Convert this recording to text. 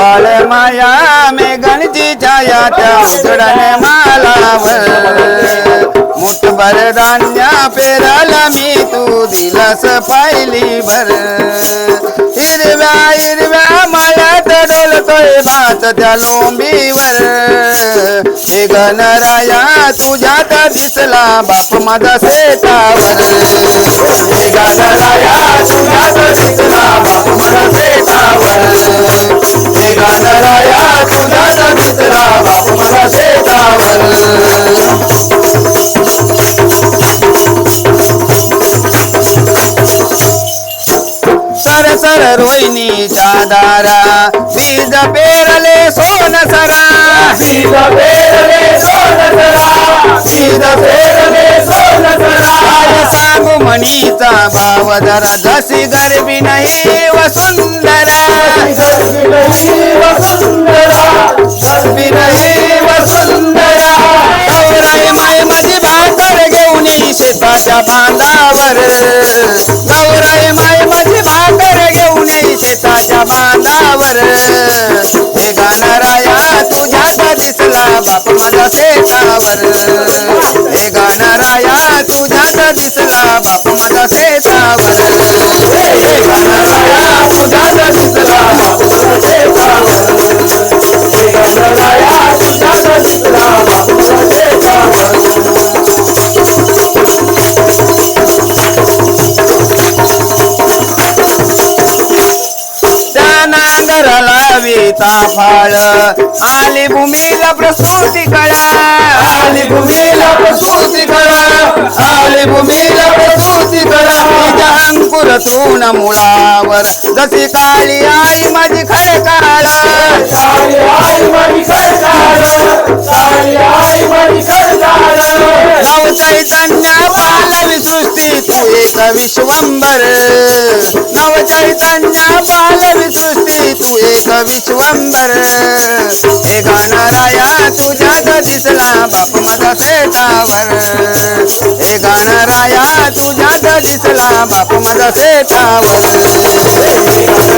बाळ माया मेघणची छाया त्या उजडणे मालावर. मुठभर धान्या पेराला मी तू दिलस पाहिली भर हिरव्या हिरव्या मायात डोलतोय भात त्या लोंबीवर. हे गणराया तुझ्यात दिसला बाप माझा सेटावर हे गणराया तुझ्यात दिसला सर सर रोहिणीच्या दारा बीज पेरले सोन सरा. बीज पेरले सोन सरा. बीज पेरले सोन सरा. आज सांगू म्हणीचा भाव जरा जशी गरबी नाही वसुंधरा. गरबी नाही वसुंधरा. गौराई माय माझी भाकर घेऊन शेताच्या बांधावर. दिसला बाप माझा शेतावर हे गाणाराया तुझ्यात दिसला बाप माझा शेतावर हे गाणाराया तुझ्यात दिसला बाप माझा शेतावर हे गाणाराया तुझ्यात दिसला बाप माझा शेतावर त्या नांगराला वेता फाळ. आली भूमीला प्रसूती कळा. आली भूमीला प्रसूती कळा. आली भूमीला प्रसूती कळा. तिच्या अंकुरतून मुळावर जशी काळी आई माझी खडकाळ काळी. आई माझी खडकाळ काळी. आई माझी खडकाळ नव चैतन्य पालवी सृष्टी तू एक विश्वंभर. नव चैतन्य विश्वंबर एक विश्वंभर हे गाणाराया तुझ्यात दिसला बाप माझा शेतावर. हे गाणाराया तुझ्यात दिसला बाप माझा तुझ्यात दिसला बाप माझा सेटावर